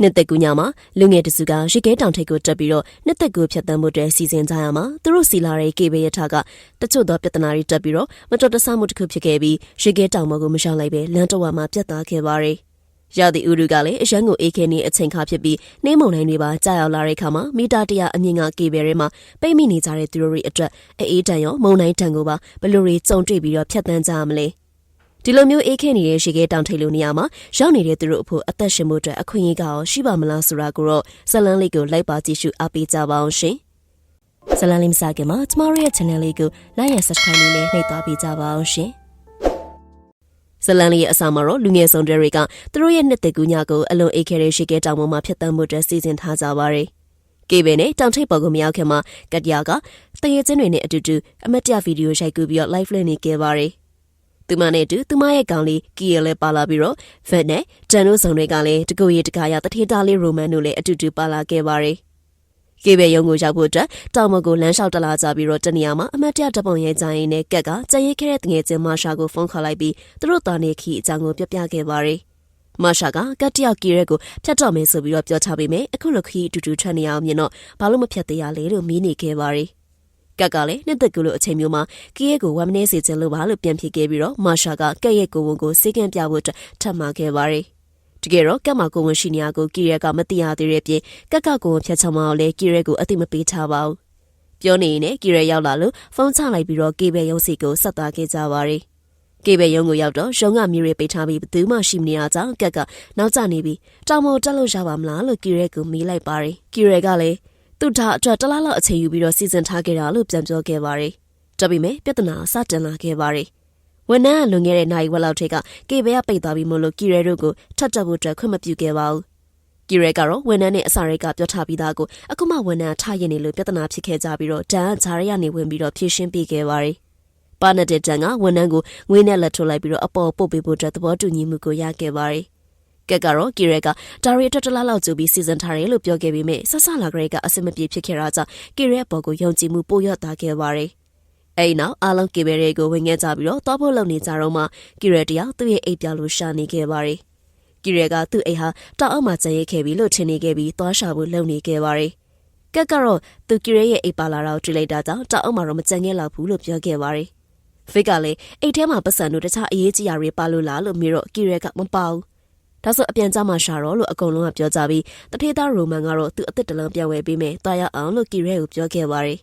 နှစ်သက်ကူညမှာလူငယ်တစုကရေခဲတောင်ထိပ်ကိုတက်ပြီးတော့နှစ်သက်ကူဖြတ်တန်းမှုတွေစီစဉ်ကြရမှာသူတို့စီလာတဲ့ကေဘေရထကတချို့သောပြဿနာတွေတက်ပြီးတော့မတော်တဆမှုတစ်ခုဖြစ်ခဲ့ပြီးရေခဲတောင်ပေါ်ကိုမရှောင်လိုက်ပဲလမ်းတော်ဝါမှာပြတ်သားခဲ့ပါတယ်။ရာသီဥတုကလည်းအရန်ကိုအေးခဲနေအချိန်ခါဖြစ်ပြီးနှင်းမုန်တိုင်းတွေပါကြာရောက်လာတဲ့အခါမှာမီတာတရာအမြင့်ကကေဘယ်ထဲမှာပိတ်မိနေကြတဲ့သူတို့တွေအတွက်အေးတန်ရောမုန်တိုင်းတန်ကိုပါဘယ်လိုတွေကြုံတွေ့ပြီးတော့ဖြတ်တန်းကြရမလဲ။ ဒီလိုမျိုးအေးခဲနေတဲ့ရေခဲတောင်ထိပ်လိုနေရာမှာရောက်နေတဲ့သူတို့အဖို့အသက်ရှင်မှုအတွက်အခွင့်အရေးကရောရှိပါမလားဆိုတာကိုတော့ဇလန်းလေးကိုလိုက်ပါကြည့်ရှုအားပေးကြပါအောင်ရှင်။ဇလန်းလေးမစခင်မှာကျမတို့ရဲ့ channel လေးကို like ရ subscribe လေးနဲ့နှိပ်သွားပေးကြပါအောင်ရှင်။ဇလန်လေးရဲ့အစာမှာတော့လူငယ်ဆောင်တွေကသူတို့ရဲ့နှစ်သက်ကူးညကိုအလွန်အေးခဲတဲ့ရှေကဲတောင်ပေါ်မှာဖြစ်တမ်းမှုအတွက်စီစဉ်ထားကြပါရယ်။ကေဘယ်နဲ့တောင်ထိပ်ပေါ်ကိုမရောက်ခင်မှာကတရာကတရေချင်းတွေနဲ့အတူတူအမတ်တရဗီဒီယိုရိုက်ကူးပြီးတော့ live လွှင့်နေခဲ့ပါရယ်။ သူမနဲ့အတူသူမရဲ့ကောင်လေးကီရလည်းပါလာပြီးတော့ဖက်နဲ့ဂျန်တို့ဆောင်တွေကလည်းတကူရီတကာရတထေးသားလေးရိုမန်တို့လည်းအတူတူပါလာခဲ့ပါတယ်။ကေဘယ်ရုံကိုရောက်ဖို့အတွက်တောင်မကိုလမ်းလျှောက်တလာကြပြီးတော့တနေရာမှာအမတ်တရတပုံရဲ့ကြိုင်းနဲ့ကက်ကကြရဲခဲတဲ့တငယ်ချင်းမာရှာကိုဖုန်းခေါ်လိုက်ပြီးသူတို့တာနေခီအကြောင်းကိုပြပြခဲ့ပါတယ်။မာရှာကကတ်တယောက်ကီရက်ကိုဖြတ်တော့မယ်ဆိုပြီးတော့ပြောချပေးမယ်အခုလိုခီအတူတူထွက်နေအောင်မြင်တော့ဘာလို့မဖြတ်သေးရလဲလို့မီးနေခဲ့ပါတယ်။ ကက်ကလည်းနှစ်သက်ကူလို့အချိန်မျိုးမှာကီရဲ့ကိုဝမ်းမနေစေချင်လို့ပါလို့ပြန်ဖြစ်ခဲ့ပြီးတော့မာရှာကကက်ရဲ့ကိုဝန်ကိုစေကန့်ပြဖို့ထပ်မှာခဲ့ပါတယ်တကယ်တော့ကက်မှာကိုဝန်ရှိနေရကိုကီရဲကမသိရသေးတဲ့ပြင်ကက်ကကိုဝန်ဖြတ်ချမောင်းလည်းကီရဲကိုအသိမပေးထားပါဘူးပြောနေရင်ကီရဲရောက်လာလို့ဖုန်းချလိုက်ပြီးတော့ကေဘဲရုံးစီကိုဆက်သွားခဲ့ကြပါတယ်ကေဘဲရုံးကိုရောက်တော့ရုံးကမြေတွေပိတ်ထားပြီးဘသူမှရှိမနေရကြောင်းကက်ကနောက်ကျနေပြီးတောင်ပေါ်တက်လို့ရပါမလားလို့ကီရဲကိုမေးလိုက်ပါတယ်ကီရဲကလည်း သူဒါအတွက်တလားလောက်အချိန်ယူပြီးတော့စီစဉ်ထားခဲ့တာလို့ပြန်ပြောခဲ့ပါတယ်။ဒါပေမဲ့ပြဿနာစတင်လာခဲ့ပါတယ်။ဝန်ထမ်းကလွန်ခဲ့တဲ့နိုင်ဝက်လောက်ထိကကေဘဲကပိတ်သွားပြီးမို့လို့ကီရဲတို့ကိုထပ်တက်ဖို့အတွက်ခွင့်မပြုခဲ့ပါဘူး။ကီရဲကတော့ဝန်ထမ်းနဲ့အစာရိတ်ကပြောထားပြီးသားကိုအခုမှဝန်ထမ်းထားရင်နေလို့ပြဿနာဖြစ်ခဲ့ကြပြီးတော့တန်ဂျာရရနေဝင်ပြီးတော့ဖြည့်ရှင်းပေးခဲ့ပါတယ်။ပါနတဲ့တန်ကဝန်ထမ်းကိုငွေနဲ့လက်ထုတ်လိုက်ပြီးတော့အပေါ်ပုတ်ပေးဖို့အတွက်သဘောတူညီမှုကိုရခဲ့ပါတယ်။ ကက်ကတော့ကီရက်ကဒါရီအတွက်တလားလောက်ကြိုပြီးစီစဉ်ထားတယ်လို့ပြောခဲ့ပေမဲ့ဆဆလာဂရိတ်ကအဆင်မပြေဖြစ်ခဲ့တာကြောင့်ကီရက်ပေါ်ကိုယုံကြည်မှုပိုရသားခဲ့ပါတယ်။အဲဒီနောက်အားလုံးကီဘယ်တွေကိုဝင်ခဲ့ကြပြီးတော့တောဖို့လုပ်နေကြတော့မှကီရက်တယောက်သူ့ရဲ့အိပ်ပြလို့ရှာနေခဲ့ပါတယ်။ကီရက်ကသူ့အိမ်ဟာတောက်အောက်မှာကျန်ရခဲ့ပြီးလို့ထင်နေခဲ့ပြီးသွားရှာဖို့လုပ်နေခဲ့ပါတယ်။ကက်ကတော့သူကီရဲရဲ့အိပ်ပါလာတော့တွေ့လိုက်တာကြောင့်တောက်အောက်မှာတော့မကြံခဲ့လောက်ဘူးလို့ပြောခဲ့ပါတယ်။ဖိတ်ကလည်းအိတ်ထဲမှာပတ်စံတို့တခြားအရေးကြီးရာတွေပါလို့လားလို့မေတော့ကီရဲကမပါဘူး ဒါဆိုအပြန်ကြမှာရှာတော့လို့အကုန်လုံးကပြောကြပြီးတထေးသားရိုမန်ကတော့သူ့အသက်တလုံးပြန်ဝယ်ပေးမယ်တာရအောင်လို့ကီရဲကိုပြောခဲ့ပါတယ်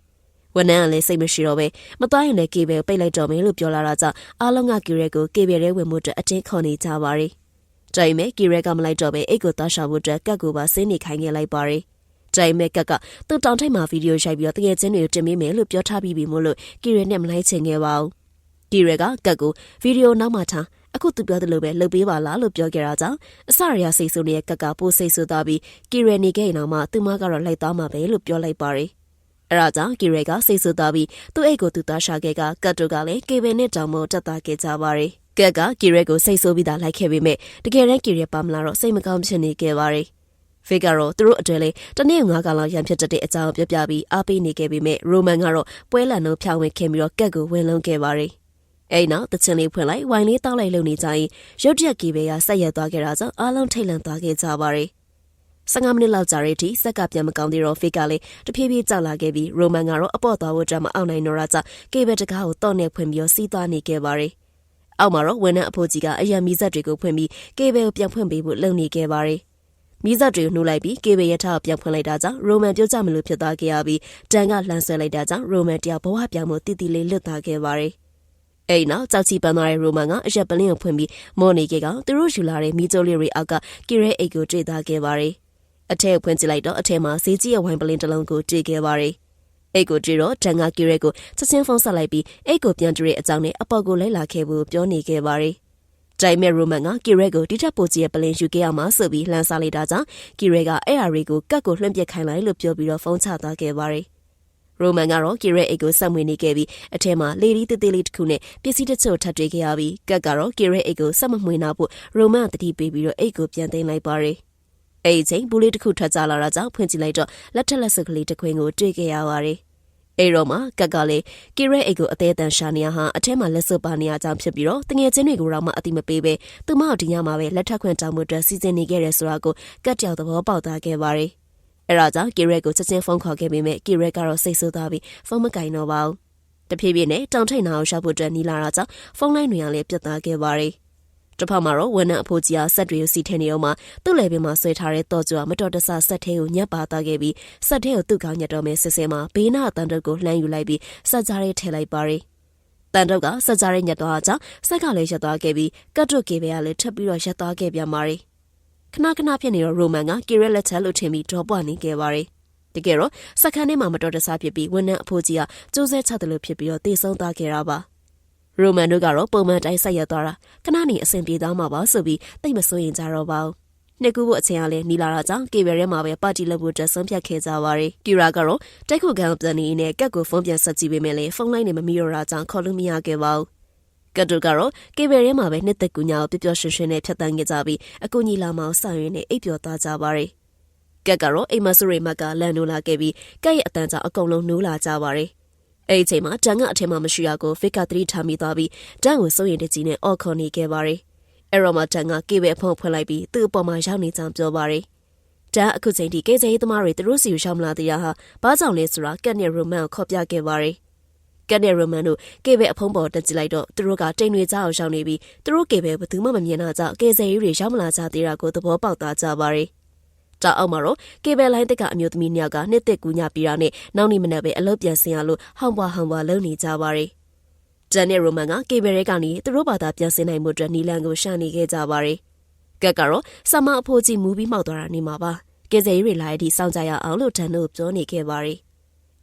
ဝန်ထမ်းကလည်းစိတ်မရှိတော့ပဲမသွားရင်လည်းကေဘယ်ပိတ်လိုက်တော့မယ်လို့ပြောလာတာကြောင့်အားလုံးကကီရဲကိုကေဘယ်ထဲဝင်မှုအတွက်အတင်းခေါ်နေကြပါတယ်။တိုင်မဲ့ကီရဲကမလိုက်တော့ပဲအိတ်ကိုသွားရှာဖို့အတွက်ကတ်ကိုပါဆင်းနေခိုင်းခဲ့လိုက်ပါတယ်။တိုင်မဲ့ကက်ကသူ့တောင်ထိပ်မှာဗီဒီယိုရိုက်ပြီးတော့တကယ်ချင်းတွေကိုတင်ပေးမယ်လို့ပြောထားပြီးပြီမို့လို့ကီရဲနဲ့မလိုက်ချင်ခဲ့ပါဘူး။ကီရဲကကက်ကိုဗီဒီယိုနောက်မှထား အခုသူပြောသလိုပဲလှုပ်ပေးပါလားလို့ပြောခဲ့တာကြောင့်အစရရစိတ်ဆိုးနေတဲ့ကက်ကပိုးစိတ်ဆိုးသွားပြီးကီရယ်နေခဲ့ရင်တော့မှသူမကတော့လိုက်သွားမှာပဲလို့ပြောလိုက်ပါတယ်အဲဒါကြောင့်ကီရယ်ကစိတ်ဆိုးသွားပြီးသူ့အိတ်ကိုသူသားရှာခဲ့ကကတ်တို့ကလည်းကေဗင်နဲ့တောင်မတက်သားခဲ့ကြပါတယ်ကက်ကကီရယ်ကိုစိတ်ဆိုးပြီးသားလိုက်ခဲ့ပေမဲ့တကယ်တမ်းကီရယ်ပါမလာတော့စိတ်မကောင်းဖြစ်နေခဲ့ပါတယ်ဖေကတော့သူတို့အတွဲလေးတနေ့ငါးကလောက်ရန်ဖြစ်တဲ့အကြောင်းပြောပြပြီးအားပေးနေခဲ့ပေမဲ့ရိုမန်ကတော့ပွဲလန်လုံးဖြောင်းဝင်ခင်ပြီးတော့ကက်ကိုဝင်လုံးခဲ့ပါတယ် အဲ့နောက်တချင်လေးဖွင့်လိုက်ဝိုင်လေးတောက်လိုက်လုံနေကြရင်ရုတ်တရက်ကြီးပဲကဆက်ရက်သွားခဲ့တာကြောင့်အားလုံးထိတ်လန့်သွားခဲ့ကြပါရီ15မိနစ်လောက်ကြာတဲ့အထိဆက်ကပြန်မကောင်းသေးတော့ဖေကလည်းတဖြည်းဖြည်းကြောက်လာခဲ့ပြီးရိုမန်ကတော့အပေါ့သွားဖို့အတွက်မအောင်နိုင်တော့တာကြောင့်ကေဘယ်တကားကိုတော့နေဖွင့်ပြီးစီးသွားနေခဲ့ပါရီအောက်မှာတော့ဝန်ထမ်းအဖိုးကြီးကအရန်မီဇက်တွေကိုဖွင့်ပြီးကေဘယ်ကိုပြန်ဖွင့်ပေးဖို့လုပ်နေခဲ့ပါရီမီးစက်တွေကိုနှိုးလိုက်ပြီးကေဘေရထားကိုပြန်ဖွင့်လိုက်တာကြောင့်ရိုမန်ပြုတ်ကြမလို့ဖြစ်သွားခဲ့ရပြီးတန်ကလှန်ဆွဲလိုက်တာကြောင့်ရိုမန်တယောက်ဘဝပြောင်းမှုတည်တည်လေးလွတ်သွားခဲ့ပါတယ် အဲ့နောက်ကြောက်ချီပန်းသွားတဲ့ရိုမန်ကအရက်ပလင်းကိုဖွင့်ပြီးမော်နေကေကသူတို့ယူလာတဲ့မီဂျိုလီရီအောက်ကကီရဲအိတ်ကိုတွေ့သားခဲ့ပါတယ်။အထက်ဖွင့်ကြည့်လိုက်တော့အထက်မှာဈေးကြီးရဲ့ဝိုင်ပလင်းတစ်လုံးကိုတွေ့ခဲ့ပါတယ်။အိတ်ကိုကြည့်တော့တန်ကကီရဲကိုချက်ချင်းဖုန်းဆက်လိုက်ပြီးအိတ်ကိုပြန်တွေ့တဲ့အကြောင်းနဲ့အပေါ်ကိုလိုက်လာခဲ့ဖို့ပြောနေခဲ့ပါတယ်။တိုင်မဲရိုမန်ကကီရဲကိုတိထက်ပိုကြီးရဲ့ပလင်ယူခဲ့ရမှာဆိုပြီးလှမ်းစားလိုက်တာကြောင့်ကီရဲကအဲ့အရီကိုကတ်ကိုလွှင့်ပစ်ခိုင်းလိုက်လို့ပြောပြီးတော့ဖုန်းချသွားခဲ့ပါတယ် ရိုမန်ကတော့ကီရဲအိတ်ကိုဆက်မွေနေခဲ့ပြီးအထက်မှာလေဒီတေးသေးလေးတစ်ခုနဲ့ပစ္စည်းတချို့ထပ်တွေ့ခဲ့ရပြီးကတ်ကတော့ကီရဲအိတ်ကိုဆက်မမွေနာဖို့ရိုမန်တတိပေးပြီးတော့အိတ်ကိုပြန်သိမ်းလိုက်ပါတယ်အဲ့ဒီချိန်ဘူးလေးတစ်ခုထပ်ကြလာတာကြောင့်ဖွင့်ကြည့်လိုက်တော့လက်ထက်လက်စွပ်ကလေးတစ်ခွင်းကိုတွေ့ခဲ့ရပါတယ်အဲ့တော့မှကက်ကလည်းကီရဲအိတ်ကိုအသေးအတန်ရှာနေရဟာအထဲမှာလက်စွပ်ပါနေရကြောင်းဖြစ်ပြီးတော့တငယ်ချင်းတွေကိုတော့မှအတိမပေးပဲသူမတို့ဒီညမှာပဲလက်ထပ်ခွင့်တောင်းမှုအတွက်စီစဉ်နေခဲ့တယ်ဆိုတာကိုကက်တယောက်သဘောပေါက်သွားခဲ့ပါတယ်။ အဲ့ဒါကြောင့်ကီရဲကိုချက်ချင်းဖုန်းခေါ်ခဲ့ပေမဲ့ကီရဲကတော့စိတ်ဆိုးသွားပြီးဖုန်းမကင်တော့ပါဘူး။တဖြည်းဖြည်းနဲ့တောင်ထိပ်နာကိုရှောက်ဖို့အတွက်နီလာတာကြောင့်ဖုန်းလိုင်းတွေကလည်းပြတ်သားခဲ့ပါတယ်။တစ်ဖက်မှာတော့ဝန်ထမ်းအဖိုးကြီးကဆက်တွေကိုစီထင်းနေတော့မှသူ့လေပင်မှာဆွဲထားတဲ့တော့ကျွာမတော်တဆဆက်ထဲကိုညက်ပါသွားခဲ့ပြီးဆက်ထဲကိုသူ့ကောင်းညက်တော့မဲ့ဆစ်ဆဲမှာဘေးနာအတန်တုတ်ကိုလှမ်းယူလိုက်ပြီးဆက်ကြားရဲထဲလိုက်ပါတယ်။တန်တုတ်ကဆက်ကြားရဲညက်သွားတာကြောင့်ဆက်ကလည်းရက်သွားခဲ့ပြီးကတ်တုတ်ကေဘဲကလည်းထပ်ပြီးတော့ရက်သွားခဲ့ပြန်ပါတယ်။ ခဏခဏဖြစ်နေတော့ရိုမန်ကကီရက်လက်ချက်လို့ထင်ပြီးဒေါ်ပွားနေခဲ့ပါတယ်။တကယ်တော့စက္ကန့်ထဲမှာမတော်တဆဖြစ်ပြီးဝန်ထမ်းအဖိုးကြီးကကျိုးဆဲချတယ်လို့ဖြစ်ပြီးတော့တေဆုံးသွားခဲ့တာပါ။ရိုမန်တို့ကတော့ပုံမှန်တိုင်းဆက်ရက်သွားတာခဏနေအဆင်ပြေသွားမှာပါဆိုပြီးတိတ်မစိုးရင်ကြတော့ပါဘူးနှစ်ကူဖို့အချိန်ကလည်းနီလာတာကြောင့်ကေဘယ်ထဲမှာပဲပါတီလုပ်ဖို့တက်ဆုံးဖြတ်ခဲ့ကြပါရီကီရာကတော့တိုက်ခုကန်ပန်နီနဲ့ကက်ကိုဖုန်းပြန်ဆက်ကြည့်ပေးမယ်လေဖုန်းလိုင်းနဲ့မမီရောတာကြောင့်ခေါ်လို့မရခဲ့ပါဘူး ကတ်တူကတော့ကေဘယ်ထဲမှာပဲနှစ်သက်ကူညာကိုပျော်ပျော်ရွှင်ရွှင်နဲ့ဖြတ်တန်းခဲ့ကြပြီးအကူညီလာမောင်ဆောင်ရင်းနဲ့အိပ်ပျော်သွားကြပါရီကက်ကတော့အိမ်မဆူရိမတ်ကလန်နိုလာခဲ့ပြီးကက်ရဲ့အတန်ကြောင့်အကုန်လုံးနိုးလာကြပါရီအဲ့ဒီချိန်မှာတန်ကအထင်မှမရှိရကိုဖစ်ကသတိထားမိသွားပြီးတန်ကိုစိုးရင်တကြီးနဲ့အော်ခေါ်နေခဲ့ပါတယ်။အဲ့တော့မှတန်ကကေဘဲအဖုံဖွင့်လိုက်ပြီးသူ့အပေါ်မှာရောက်နေကြောင်းပြောပါတယ်။တန်အခုချိန်ထိကေဇေးသမားတွေသူတို့စီကိုရှောင်မလာသေးရဟာဘာကြောင့်လဲဆိုတာကက်နဲ့ရိုမန်ကိုခေါ်ပြခဲ့ပါတယ်။ ကက်နဲ့ရိုမန်တို့ကေဘဲအဖုံပေါ်တက်ကြည့်လိုက်တော့သူတို့ကတိမ်တွေကြောက်ရောက်နေပြီးသူတို့ကေဘဲဘယ်သူမှမမြင်တာကြောင့်ကေဇေးတွေရောက်မလာကြသေးတာကိုသဘောပေါက်သွားကြပါတယ်။တာအောက်မှာတော့ကေဘယ်လိုင်းတက်ကအမျိုးသမီးနှစ်ယောက်ကနှစ်သက်ကူညပြီးတာနဲ့နောက်နေ့မနက်ပဲအလုပ်ပြန်ဆင်းရလို့ဟောင်ပွားဟောင်ပွားလုပ်နေကြပါရီဂျန်နဲ့ရိုမန်ကကေဘယ်ရဲကနေသူတို့ဘာသာပြန်ဆင်းနိုင်မှုအတွက်နီလန်ကိုရှာနေခဲ့ကြပါရီကက်ကတော့ဆမအဖိုးကြီးမူပြီးမှောက်သွားတာနေမှာပါကေဇယ်ရီလာရဲ့ဒီစောင့်ကြရအောင်လို့တန်တို့ပြောနေခဲ့ပါရီ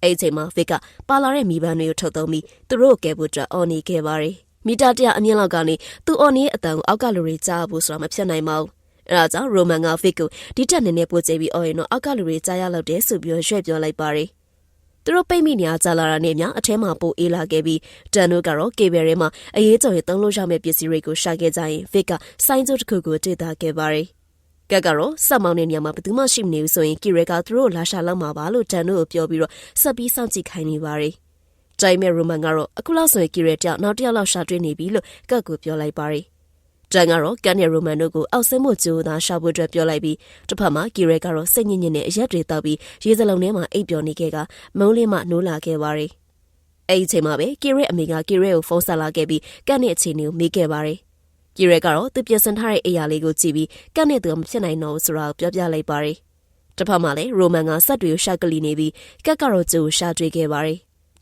အဲ့ချိန်မှာဖစ်ကပါလာတဲ့မိဘတွေကိုထုတ်သုံးပြီးသူတို့ကဲဖို့အတွက်အော်နေခဲ့ပါရီမီတာတရအမြင့်လောက်ကနေသူအော်နေတဲ့အတန်ကိုအောက်ကလူတွေကြားဖို့ဆိုတာမဖြစ်နိုင်ပါဘူးအဲဒါကြောင့်ရိုမန်ကဖစ်ကိုဒီတက်နေနေပို့ကြပြီးအော်ရင်တော့အောက်ကလူတွေကြားရလောက်တယ်ဆိုပြီးရွှဲ့ပြောလိုက်ပါတယ်သူတို့ပိတ်မိနေကြလာတာနဲ့မြအထဲမှာပိုအေးလာခဲ့ပြီးတန်တို့ကတော့ကေဘယ်ထဲမှာအရေးကြော်ရသုံးလို့ရမယ့်ပစ္စည်းတွေကိုရှာခဲ့ကြရင်ဖစ်ကစိုင်းကျိုးတစ်ခုကိုတွေ့တာခဲ့ပါတယ် ကက်ကတော့စက်မောင်းတဲ့နေရာမှာဘယ်သူမှရှိမနေဘူးဆိုရင်ကီရဲကသူတို့လာရှာလောက်မှာပါလို့တန်တို့ကိုပြောပြီးတော့ဆက်ပြီးစောင့်ကြည့်ခိုင်းနေပါတယ်။တိုင်မဲ့ရိုမန်ကတော့အခုလောက်ဆိုရင်ကီရဲတယောက်နောက်တစ်ယောက်လောက်ရှာတွေ့နေပြီလို့ကက်ကိုပြောလိုက်ပါတယ်။တန်ကတော့ကန်နဲ့ရိုမန်တို့ကိုအောက်ဆင်းမှုကြိုးသာရှာဖို့အတွက်ပြောလိုက်ပြီးတစ်ဖက်မှာကီရဲကတော့စိတ်ညစ်ညစ်နဲ့အရက်တွေတောက်ပြီးရေစလုံးထဲမှာအိပ်ပျော်နေခဲ့ကမုံးလေးမှနိုးလာခဲ့ပါရီအဲ့ဒီချိန်မှာပဲကီရဲအမေကကီရဲကိုဖုန်းဆက်လာခဲ့ပြီးကန်နဲ့အခြေအနေကိုမေးခဲ့ပါရီ ကီရဲကတော့သူပြင်ဆင်ထားတဲ့အိယာလေးကိုကြည့်ပြီးကန်နဲ့သူမဖြစ်နိုင်တော့ဘူးဆိုတာကိုပြောပြလိုက်ပါရီတစ်ဖက်မှာလည်းရိုမန်ကဆက်တွေကိုရှာကလီနေပြီးကက်ကတော့ကျိုးကိုရှာတွေ့ခဲ့ပါရီ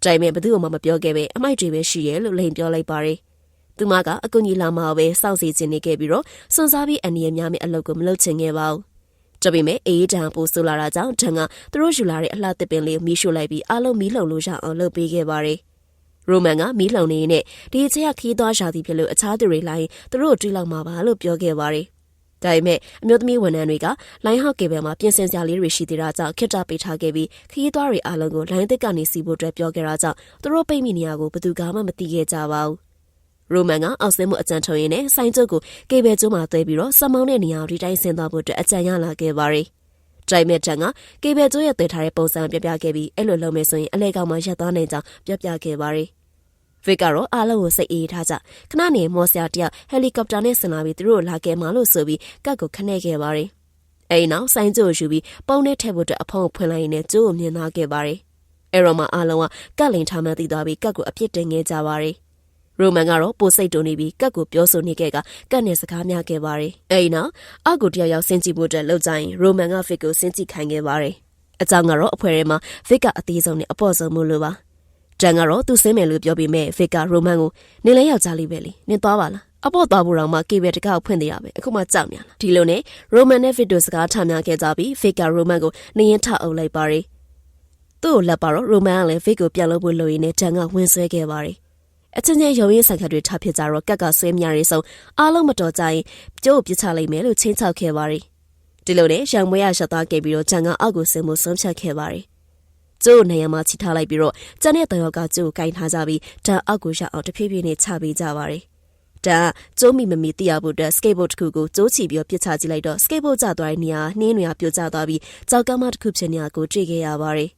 တိုင်မဲ့ဘသူ့မှမပြောခဲ့ပဲအမိုက်တွေပဲရှိရဲလို့လိန်ပြောလိုက်ပါရီသူမကအကူကြီးလာမှာပဲစောင့်စီခြင်းနေခဲ့ပြီးတော့စွန်စားပြီးအန်ဒီရများမယ့်အလုပ်ကိုမလုပ်ချင်ခဲ့ပါဘူး။ဒါပေမဲ့အေးတံပိုးဆိုလာတာကြောင့်ဒန်ကသူတို့ယူလာတဲ့အလှတစ်ပင်လေးကိုမီးရှို့လိုက်ပြီးအလုံးမီးလှုံလို့ရအောင်လုပ်ပေးခဲ့ပါတယ်။ ရိုမန်ကမီးလှုံနေနဲ့ဒီအချက်ကခီးသွားရှာသည်ဖြစ်လို့အခြားသူတွေလိုက်သူတို့တွေးလောက်မှာပါလို့ပြောခဲ့ပါတယ်။ဒါပေမဲ့အမျိုးသမီးဝန်ထမ်းတွေကလိုင်းဟောက်ကေဘယ်မှာပြင်ဆင်စရာလေးတွေရှိသေးတာကြောင့်ခစ်တာပေးထားခဲ့ပြီးခရီးသွားတွေအားလုံးကိုလိုင်းသစ်ကနေစီဖို့အတွက်ပြောခဲ့တာကြောင့်သူတို့ပိတ်မိနေရကိုဘယ်သူကမှမသိခဲ့ကြပါဘူးရိုမန်ကအောက်ဆင်းမှုအကြံထုံရင်းနဲ့ဆိုင်ကျုပ်ကိုကေဘယ်ကျိုးမှာသွဲပြီးတော့စမောင်းတဲ့နေရာကိုဒီတိုင်းဆင်းသွားဖို့အတွက်အကြံရလာခဲ့ပါရီ။တိုင်မဲ့တန်ကကေဘယ်ကျိုးရဲ့တည်ထားတဲ့ပုံစံပြပြခဲ့ပြီးအဲ့လိုလုပ်မယ်ဆိုရင်အလဲကောင်မှရပ်သွားနိုင်ကြောင်းပြပြခဲ့ပါရီ။ ဗစ်ကတော့အားလုံးကိုစိတ်အေးထားကြခဏနေမော်ဆရာတယောက်ဟယ်လီကော်ပတာနဲ့ဆင်လာပြီးသူတို့လာခဲ့မှလို့ဆိုပြီးကတ်ကိုခနဲ့ခဲ့ပါရီ။အဲ့နောက်ဆိုင်ကျိုးယူပြီးပုံနဲ့ထည့်ဖို့အတွက်အဖုံးကိုဖွင့်လိုက်ရင်းနဲ့ကျိုးကိုမြင်သားခဲ့ပါရီ။အဲ့တော့မှအားလုံးကကတ်လင်ထားမှသိသွားပြီးကတ်ကိုအပြစ်တင်ခဲ့ကြပါရီ။ရိုမန်ကတော့ပိုစိတ်တုန်နေပြီးကတ်ကိုပြောဆိုနေခဲ့ကကတ်နဲ့စကားများခဲ့ပါတယ်။အဲဒီနောက်အကူတယောက်ယောက်ဆင်းကြည့်ဖို့အတွက်လှုပ်ကြရင်ရိုမန်ကဖစ်ကိုဆင်းကြည့်ခိုင်းခဲ့ပါတယ်။အကြောင်းကတော့အဖွဲထဲမှာဖစ်ကအသေးဆုံးနဲ့အပေါ်ဆုံးမှုလိုပါ။ တန်ကတော့သူဆင်းမယ်လို့ပြောပြီးမဲ့ဖစ်ကရိုမန်ကိုနေလဲယောက်ျားလေးပဲလေ။နင်သွားပါလား။အပေါ်သွားဖို့တော့မှကေဘယ်တကောက်ဖွင့်သေးရပဲအခုမှကြောက်များလားဒီလိုနဲ့ရိုမန်နဲ့ဖစ်တို့စကားထများခဲ့ကြပြီးဖစ်ကရိုမန်ကိုနေရင်ထအုပ်လိုက်ပါတယ်သူ့ကိုလက်ပါတော့ရိုမန်ကလည်းဖစ်ကိုပြန်လို့ဖို့လိုရင်းနဲ့တန်ကဝင်ဆွဲခဲ့ပါတယ်အချင်းချင်းရုံရင်းဆိုင်ခတ်တွေထဖြစ်ကြတော့ကက်ကဆွဲမြရီဆုံးအားလုံးမတော်ကြရင်ကျိုးပြစ်ချလိုက်မယ်လို့ချင်းချောက်ခဲ့ပါရီဒီလိုနဲ့ရောင်မွေးရရှက်သွားခဲ့ပြီးတော့ဂျန်ကအောက်ကိုဆင်းမှုဆုံးဖြတ်ခဲ့ပါရီ ကျိုးနေရာမှာချီထားလိုက်ပြီးတော့ကျန်တဲ့တယောက်ကကျိုးကိုကင်ထားကြပြီးတန်အောက်ကိုရောက်အောင်တဖြည်းဖြည်းနဲ့ချပေးကြပါရီတန်ကျိုးမိမမီတရားဖို့အတွက်စကေတ်ဘုတ်တစ်ခုကိုကျိုးချီပြီးပြစ်ချကြည့်လိုက်တော့စကေတ်ဘုတ်ကျသွားတဲ့နေရာနှင်းတွေပြိုကျသွားပြီးကြောက်ကမ်းမတစ်ခုဖြစ်နေရကိုတွေ့ခဲ့ရပါရီတ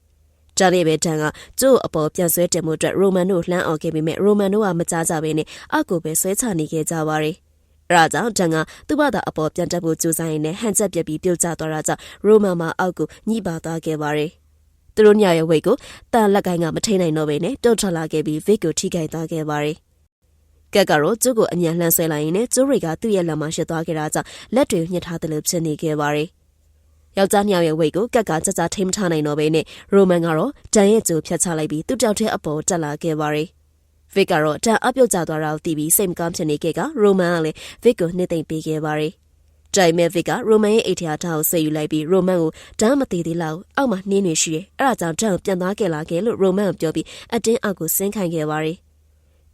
ဂျာနေပဲတန်ကကျို့အပေါ်ပြန်ဆွဲတင်မှုအတွက်ရိုမန်တို့လှမ်းအောင်ခဲ့ပေမဲ့ရိုမန်တို့ကမကြားကြဘဲနဲ့အောက်ကိုပဲဆွဲချနေခဲ့ကြပါတယ်။အဲဒါကြောင့်တန်ကသူ့ဘာသာအပေါ်ပြန်တက်ဖို့ကြိုးစားရင်းနဲ့ဟန်ချက်ပြက်ပြီးပြုတ်ကျသွားတာကြောင့်ရိုမန်မှာအောက်ကိုညှိပါသွားခဲ့ပါတယ်။ သူတို့ညရဲ့ဝိတ်ကိုတန်လက်ကိုင်းကမထိန်နိုင်တော့ဘဲနဲ့တုတ်ထွက်လာခဲ့ပြီးဗစ်ကိုထိခိုက်သွားခဲ့ပါတယ်။ကက်ကတော့ကျုပ်ကိုအမြန်လှမ်းဆွဲလိုက်ရင်းနဲ့ကျိုးတွေကသူ့ရဲ့လက်မှာရှစ်သွားခဲ့တာကြောင့်လက်တွေညှစ်ထားတယ်လို့ဖြစ်နေခဲ့ပါတယ်။ယောက်ျားညောင်ရဲ့ဝိတ်ကိုကက်ကကြကြထိမထားနိုင်တော့ဘဲနဲ့ရိုမန်ကတော့တန်ရဲ့ကြိုဖြတ်ချလိုက်ပြီးသူ့တောက်တဲ့အပေါ်တက်လာခဲ့ပါတယ်။ဗစ်ကတော့တန်အပြုတ်ကျသွားတာကိုသိပြီးစိတ်မကောင်းဖြစ်နေခဲ့ကရိုမန်ကလည်းဗစ်ကိုနှိမ့်သိမ့်ပေးခဲ့ပါတယ်။ တိုင်မဲဗစ်ကရိုမန်ရဲ့အိတ်ထရာထားကိုဆွေယူလိုက်ပြီးရိုမန်ကိုတန်းမသေးသေးလောက်အောက်မှာနှင်းနေရှိတယ်။အဲဒါကြောင့်တန်းကိုပြန်သွားခဲ့လာခဲ့လို့ရိုမန်ကပြောပြီးအတင်းအောက်ကိုဆင်းခိုင်းခဲ့ပါတယ်။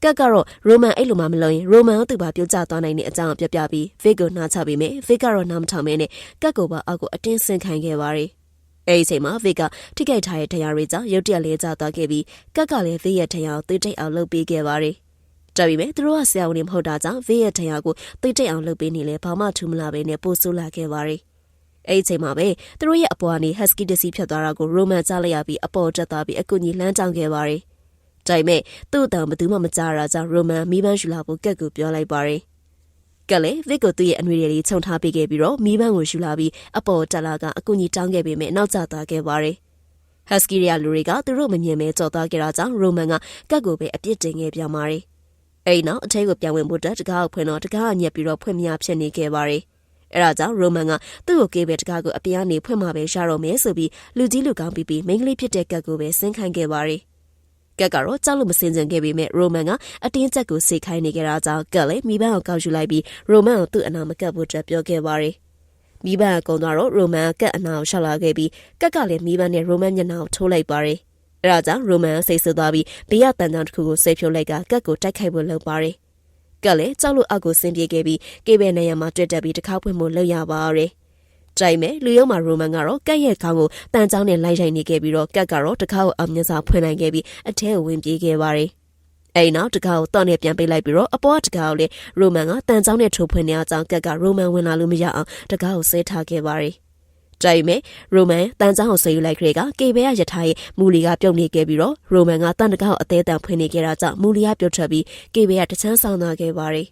ကက်ကတော့ရိုမန်အဲ့လိုမှမလုပ်ရင်ရိုမန်ကိုသူ့ဘာပြောကြသွားနိုင်တဲ့အကြောင်းပြောပြပြီးဗစ်ကိုနှာချပေးမယ်ဗစ်ကတော့နားမထောင်မဲနဲ့ကက်ကိုပါအောက်ကိုအတင်းဆင်းခိုင်းခဲ့ပါတယ်အဲ့ဒီအချိန်မှာဗစ်ကထိခိုက်ထားတဲ့တရားတွေကြောင့်ရုတ်တရက်လေးကျသွားခဲ့ပြီးကက်ကလည်းဗစ်ရဲ့တရားကိုသိတိတ်အောင်လုပ်ပေးခဲ့ပါတယ်။ ဒါပေမဲ့သူတို့ကဆရာဝန်တွေမဟုတ်တာကြောင့်ဗစ်ရဲ့တရားကိုသိတိတ်အောင်လုပ်ပေးနေလဲဘာမှထူးမလာပဲနဲ့ပို့ဆိုးလာခဲ့ပါတယ်။အဲ့ဒီအချိန်မှာပဲသူတို့ရဲ့အပေါ်ကနေဟက်စကီတစီဖြတ်သွားတာကိုရိုမန်ကြားလိုက်ရပြီးအပေါ်တက်သွားပြီးအကူကြီးလမ်းကြောင်းခဲ့ပါတယ်။ဒါပေမဲ့သူ့အတန်ဘယ်သူမှမကြားရကြောင်းရိုမန်မိဘရှူလာဖို့ကက်ကိုပြောလိုက်ပါတယ်။ကက်လည်းဗစ်ကိုသူ့ရဲ့အနှွေတွေခြုံထားပေးခဲ့ပြီးတော့မိဘကိုရှူလာပြီးအပေါ်တက်လာကအကူကြီးတောင်းခဲ့ပေမဲ့နောက်ကျသွားခဲ့ပါတယ်။ဟက်စကီရီယာလူတွေကသူတို့မမြင်မဲကြော်သွားကြတာကြောင့်ရိုမန်ကကက်ကိုပဲအပြစ်တင်ခဲ့ပြန်ပါတယ်။ အဲဒီနောက်အထဲကိုပြန်ဝင်ဖို့တက်တကားကိုဖွင့်တော့တကားကညက်ပြီးတော့ဖွင့်မရဖြစ်နေခဲ့ပါတယ်။အဲဒါကြောင့်ရိုမန်ကသူ့ကိုကေးပဲတကားကိုအပြန်နေဖွင့်မှပဲရတော့မယ်ဆိုပြီးလူကြီးလူကောင်းပြီးပြီးမိန်းကလေးဖြစ်တဲ့ကက်ကိုပဲဆင်းခိုင်းခဲ့ပါတယ်။ကက်ကတော့ကြောက်လို့မစင်ကြင်ခဲ့ပေမဲ့ရိုမန်ကအတင်းကျပ်ကိုစိတ်ခိုင်းနေကြတာကြောင့်ကက်လည်းမိဘကိုကောက်ယူလိုက်ပြီးရိုမန်ကိုသူ့အနာမကပ်ဖို့အတွက်ပြောခဲ့ပါတယ်။မိဘကကုံသွားတော့ရိုမန်ကက်အနာကိုရှောက်လာခဲ့ပြီးကက်ကလည်းမိဘနဲ့ရိုမန်မျက်နှာကိုထိုးလိုက်ပါတယ်။ အဲဒါကြောင့်ရိုမန်စိတ်ဆူသွားပြီးဘေးရတန်တန်တစ်ခုကိုဆွဲဖြုတ်လိုက်ကကက်ကိုတိုက်ခိုက်ဖို့လုပ်ပါတယ်။ကက်လည်းကြောက်လို့အောက်ကိုဆင်းပြေးခဲ့ပြီးကေဘယ်နေရာမှာတွေ့တက်ပြီးတစ်ခါဖွင့်ဖို့လုပ်ရပါရတယ်။ကြိုက်မယ်လူရုံမှာရိုမန်ကတော့ကက်ရဲ့ခေါင်းကိုတန်ချောင်းနဲ့လိုက်ရိုက်နေခဲ့ပြီးတော့ကက်ကတော့တခါကိုအောင်မြင်စွာဖွင့်နိုင်ခဲ့ပြီးအထဲကိုဝင်ပြေးခဲ့ပါတယ်အဲ့နောက်တကားကိုတော့နဲ့ပြန်ပေးလိုက်ပြီးတော့အပေါ်တကားကိုလေရိုမန်ကတန်ချောင်းနဲ့ထိုးဖွင့်နေအောင်ကက်ကရိုမန်ဝင်လာလို့မရအောင်တကားကိုဆဲထားခဲ့ပါတယ် ကြိုက်မယ်ရိုမန်တန်ချောင်းကိုဆေးယူလိုက်ခရေကကေဘဲရရထားရဲ့မူလီကပြုတ်နေခဲ့ပြီးတော့ရိုမန်ကတန်တကားကိုအသေးတန်ဖွင့်နေခဲ့တာကြောင့်မူလီကပြုတ်ထွက်ပြီးကေဘဲရတချမ်းဆောင်သွားခဲ့ပါတယ်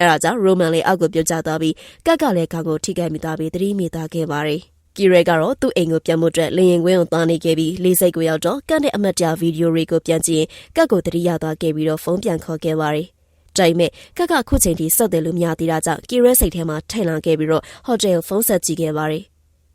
အဲဒါကြောင့်ရိုမန်လေးအောက်ကိုပြုတ်ကျသွားပြီးကက်ကလည်းခေါင်းကိုထိခိုက်မိသွားပြီးသတိမိသွားခဲ့ပါတယ်ကီရဲကတော့သူ့အိမ်ကိုပြန်မှုအတွက်လေရင်ကွင်းကိုသွားနေခဲ့ပြီးလေးစိတ်ကိုရောက်တော့ကတ်တဲ့အမတ်တရားဗီဒီယိုတွေကိုပြန်ကြည့်ရင်ကတ်ကိုတတိယသွားခဲ့ပြီးတော့ဖုန်းပြန်ခေါ်ခဲ့ပါတယ်။တိုင်မဲ့ကက်ကခုချိန်ထိစော့တယ်လို့မရသေးတာကြောင့်ကီရဲစိတ်ထဲမှာထိုင်လာခဲ့ပြီးတော့ဟိုတယ်ကိုဖုန်းဆက်ကြည့်ခဲ့ပါတယ်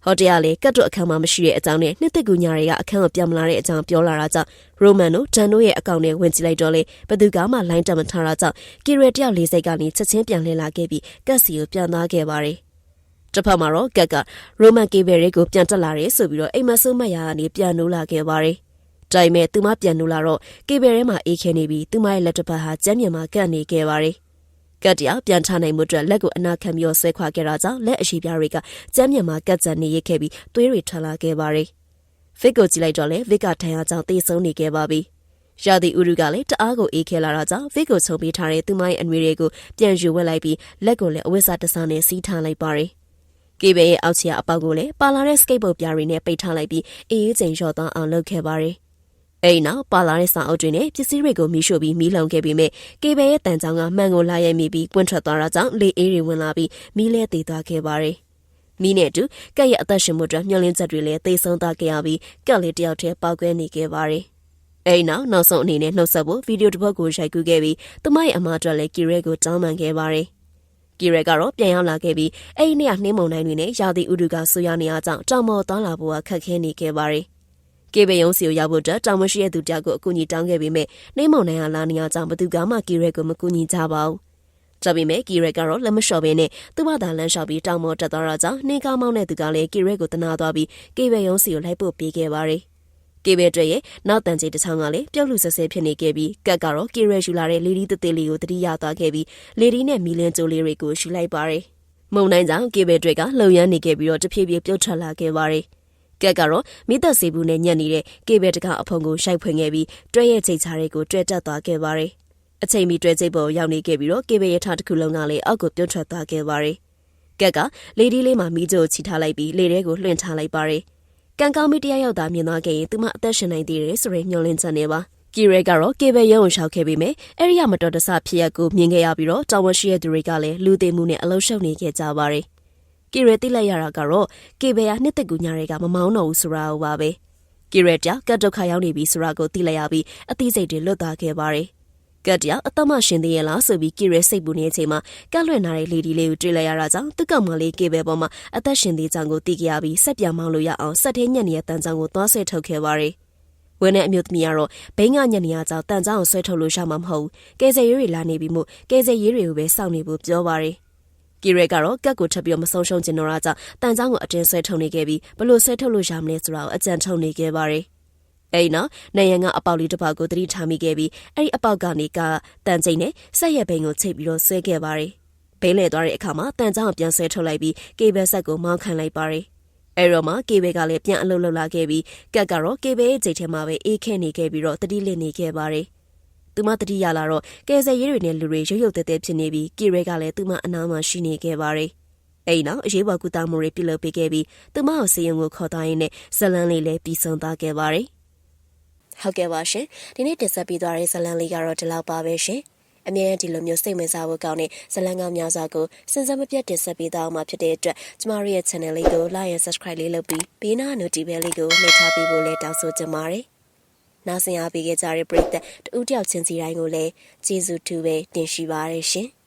ဟိုတယ်ကလည်းကတ်တို့အခန်းမှာမရှိတဲ့အကြောင်းနဲ့နှစ်သက်ကူညာတွေကအခန်းကိုပြန်မလာတဲ့အကြောင်းပြောလာတာကြောင့်ရိုမန်တို့ဂျန်တို့ရဲ့အကောင့်နဲ့ဝင်ကြည့်လိုက်တော့လေဘသူကမှလိုင်းတက်မထားတာကြောင့်ကီရဲတယောက်လေးစိတ်ကနေချက်ချင်းပြန်လှည့်လာခဲ့ပြီးကတ်စီကိုပြန်သွားခဲ့ပါတယ်တစ်ဖက်မှာတော့ကက်ကရိုမန်ကေဘယ်တွေကိုပြန်တက်လာတယ်ဆိုပြီးတော့အိမ်မဆိုးမယာကနေပြန်နိုးလာခဲ့ပါတယ်။ဒါပေမဲ့သူမပြန်နိုးလာတော့ကေဘယ်ထဲမှာအေးခဲနေပြီးသူမရဲ့လက်တစ်ဖက်ဟာကျမ်းမြန်မှာကပ်နေခဲ့ပါတယ်။ ကတ်တရပြန်ချနိုင်မှုအတွက်လက်ကိုအနာခံပြီးဆွဲခွာခဲ့တာကြောင့်လက်အရှိပြားတွေကကျမ်းမြန်မှာကတ်ကြံနေရခဲ့ပြီးသွေးတွေထွက်လာခဲ့ပါတယ်။ဗစ်ကိုကြည့်လိုက်တော့လေဗစ်ကထိုင်အားကြောင့်တေဆုံးနေခဲ့ပါပြီ။ရာသီဥတုကလည်းတအားကိုအေးခဲလာတာကြောင့်ဗစ်ကိုချုံပေးထားတဲ့သူမရဲ့အနွေတွေကိုပြန်ယူဝက်လိုက်ပြီးလက်ကိုလည်းအဝတ်စားတစားနဲ့စီးထားလိုက်ပါတယ်။ကေဘဲရဲ့အောက်ချီယာအပေါက်ကိုလည်းပါလာတဲ့စကိတ်ဘုတ်ပြားတွေနဲ့ပိတ်ထားလိုက်ပြီးအေးအေးချိန်လျှော့သွားအောင်လုပ်ခဲ့ပါတယ်။ အဲဒီနောက်ပါလာတဲ့စာအုပ်တွေနဲ့ပစ္စည်းတွေကိုမီးရှို့ပြီးမီးလောင်ခဲ့ပြီးမြဲကေဘဲရဲ့တန်ချောင်းကမှန်ကိုလာရိုက်မိပြီးပွင့်ထွက်သွားတာကြောင့်လေအေးတွေဝင်လာပြီးမီးလဲတည်သွားခဲ့ပါတယ်။မီးနဲ့အတူကက်ရဲ့အသက်ရှင်မှုအတွက်မျှော်လင့်ချက်တွေလည်းသိဆုံးသွားခဲ့ရပြီးကက်လေးတယောက်တည်းပောက်ကွဲနေခဲ့ပါတယ်။အဲဒီနောက်နောက်ဆုံးအနေနဲ့နှုတ်ဆက်ဖို့ဗီဒီယိုတစ်ပုဒ်ကိုရိုက်ကူးခဲ့ပြီးသူမရဲ့အမအတွက်လည်းကီရဲကိုတောင်းပန်ခဲ့ပါတယ်ကီရဲကတော့ပြန်ရောက်လာခဲ့ပြီးအဲ့ဒီနေ့ကနှင်းမုန်တိုင်းတွေနဲ့ရာသီဥတုကဆူရနေအားကြောင့်တောင်ပေါ်သွားလာဖို့ကခက်ခဲနေခဲ့ပါတယ်။ ကေဘေယုံစီကိုရောက်ဖို့အတွက်တောင်မရှိတဲ့သူတယောက်ကိုအကူအညီတောင်းခဲ့ပေမဲ့နှင်းမုန်တိုင်းကလာနေအားကြောင့်ဘသူကမှကီရဲကိုမကူညီကြပါဘူး။ဒါပေမဲ့ကီရဲကတော့လက်မလျှော့ဘဲနဲ့သူ့ဘာသာလမ်းလျှောက်ပြီးတောင်ပေါ်တက်သွားတာကြောင့်နှင်းကားမောင်းတဲ့သူကလည်းကီရဲကိုတနာသွားပြီးကေဘေယုံစီကိုလိုက်ပို့ပေးခဲ့ပါတယ်။ကေဘဲတွေရဲ့နောက်တန်ကြီးတစ်ချောင်းကလည်းပြုတ်လူဆဆဲဖြစ်နေခဲ့ပြီးကတ်ကတော့ကီရဲယူလာတဲ့လေဒီတသေးလေးကိုတတိယသွားခဲ့ပြီးလေဒီနဲ့မီလန်ကျိုလေးတွေကိုရှူလိုက်ပါတယ်။မုံနိုင်ကြောင့်ကေဘဲတွေကလှုံရမ်းနေခဲ့ပြီးတော့တဖြည်းဖြည်းပြုတ်ထွက်လာခဲ့ပါတယ်။ ကက်ကတော့မိသက်စီဘူးနဲ့ညက်နေတဲ့ကေဘဲတကအဖုံကိုရှိုက်ဖွင့်ခဲ့ပြီးတွဲရဲ့ချိန်ချာတွေကိုတွဲတက်သွားခဲ့ပါတယ်။အချိန်မီတွဲစိတ်ပေါ်ရောက်နေခဲ့ပြီးတော့ကေဘဲရထားတစ်ခုလုံးကလည်းအောက်ကိုပြုတ်ထွက်သွားခဲ့ပါတယ်။ကက်ကလေဒီလေးမှာမီးကြိုချီထားလိုက်ပြီးလေထဲကိုလွှင့်ထားလိုက်ပါတယ်။ကံကောင်းမိတယောက်ယောက်သာမြင်သွားခဲ့ရင်သူမအသက်ရှင်နိုင်သေးတယ်ဆိုရင်မျှော်လင့်ချက်နေပါကီရဲကတော့ကေဘယ်ရုံရှောက်ခဲ့ပြီးမြဲအဲ့ဒီရမတော်တဆဖြစ်ရက်ကိုမြင်ခဲ့ရပြီးတော့တာဝန်ရှိတဲ့သူတွေကလည်းလူသေးမှုနဲ့အလုံးရှုံနေခဲ့ကြပါတယ် ကီရဲတိလိုက်ရတာကတော့ကေဘယ်ဟာနှစ်သက်ကူညာတွေကမမောင်းတော့ဘူးဆိုတာပါပဲကီရဲတကတ်ဒုက္ခရောက်နေပြီဆိုတာကိုသိလိုက်ရပြီးအသိစိတ်တွေလွတ်သွားခဲ့ပါတယ်ကတ်တယောက်အသက်မရှင်သေးရဲ့လားဆိုပြီးကီရဲစိတ်ပူနေတဲ့အချိန်မှာကတ်လွင့်လာတဲ့လေဒီလေးကိုတွေ့လိုက်ရတာကြောင့်သူ့ကောင်မလေးကေဘယ်ပေါ်မှာအသက်ရှင်သေးကြောင်းကိုသိခဲ့ရပြီးဆက်ပြန်မောင်းလို့ရအောင်ဆက်သေးညက်နေတဲ့တန်ကြောင်ကိုသွားဆွဲထုတ်ခဲ့ပါတယ်ဝင်းနဲ့အမျိုးသမီးကတော့ဘိန်းကညက်နေရကြောင်းတန်ကြောင်ကိုဆွဲထုတ်လို့ရမှာမဟုတ်ဘူးကဲဆယ်ရေးတွေလာနေပြီမို့ကဲဆယ်ရေးတွေကိုပဲစောင့်နေဖို့ပြောပါတယ် ကီရဲကတော့ကတ်ကိုထပ်ပြီးမဆုံးရှုံးကျင်တော့တာကြောင့်တန်ကြောင်ကိုအတင်းဆွဲထုတ်နေခဲ့ပြီးဘလို့ဆွဲထုတ်လို့ရမလဲဆိုတာကိုအကြံထုတ်နေခဲ့ပါတယ်အဲ့နော်နိုင်ရန်ကအပေါက်လေးတစ်ပေါက်ကိုသတိထားမိခဲ့ပြီးအဲ့ဒီအပေါက်ကနေကတန်ကျိန်နဲ့ဆက်ရက်ဘိန်ကိုချိတ်ပြီးတော့ဆွဲခဲ့ပါတယ်ဘိန်းလဲသွားတဲ့အခါမှာတန်ကြောင်ကိုပြန်ဆွဲထုတ်လိုက်ပြီးကေဘယ်ဆက်ကိုမောင်းခံလိုက်ပါတယ်အဲ့တော့မှကေဘယ်ကလည်းပြန်အလုပ်လုပ်လာခဲ့ပြီးကတ်ကတော့ကေဘယ်ရဲ့ဂျိတ်ထဲမှာပဲအေးခဲနေခဲ့ပြီးတော့တတိလစ်နေခဲ့ပါတယ် သူမတတိရလာတော့ကဲဆယ်ရေးတွေနဲ့လူတွေရုပ်ရုပ်တဲတဲဖြစ်နေပြီးကီရဲကလည်းသူမအနားမှာရှိနေခဲ့ပါတယ်အဲ့နောက်အရေးပေါ်ကူတာမှုတွေပြုလုပ်ပေးခဲ့ပြီးသူမကိုစေယုံကိုခေါ်သွားရင်းနဲ့ဇလန်းလေးလည်းပြီးဆုံးသွားခဲ့ပါတယ်ဟုတ်ကဲ့ပါရှင်ဒီနေ့တင်ဆက်ပေးသွားတဲ့ဇလန်းလေးကတော့ဒီလောက်ပါပဲရှင်အမြဲဒီလိုမျိုးစိတ်ဝင်စားဖို့ကောင်းတဲ့ဇလန်းကောင်းများစွာကိုစင်စမပြတ်တင်ဆက်ပေးသွားအောင်မှာဖြစ်တဲ့အတွက်ကျမတို့ရဲ့ channel လေးကို like and subscribe လေးလုပ်ပြီးဘေးနား notification လေးကိုနှိပ်ထားပေးဖို့လည်းတောင်းဆိုချင်ပါတယ်။ နောက်ဆင်အားပေးခဲ့ကြတဲ့ပရိသတ်တူတယောက်ချင်းစီတိုင်းကိုလည်းကျေးဇူးတူပဲတင်ရှိပါရရှင်။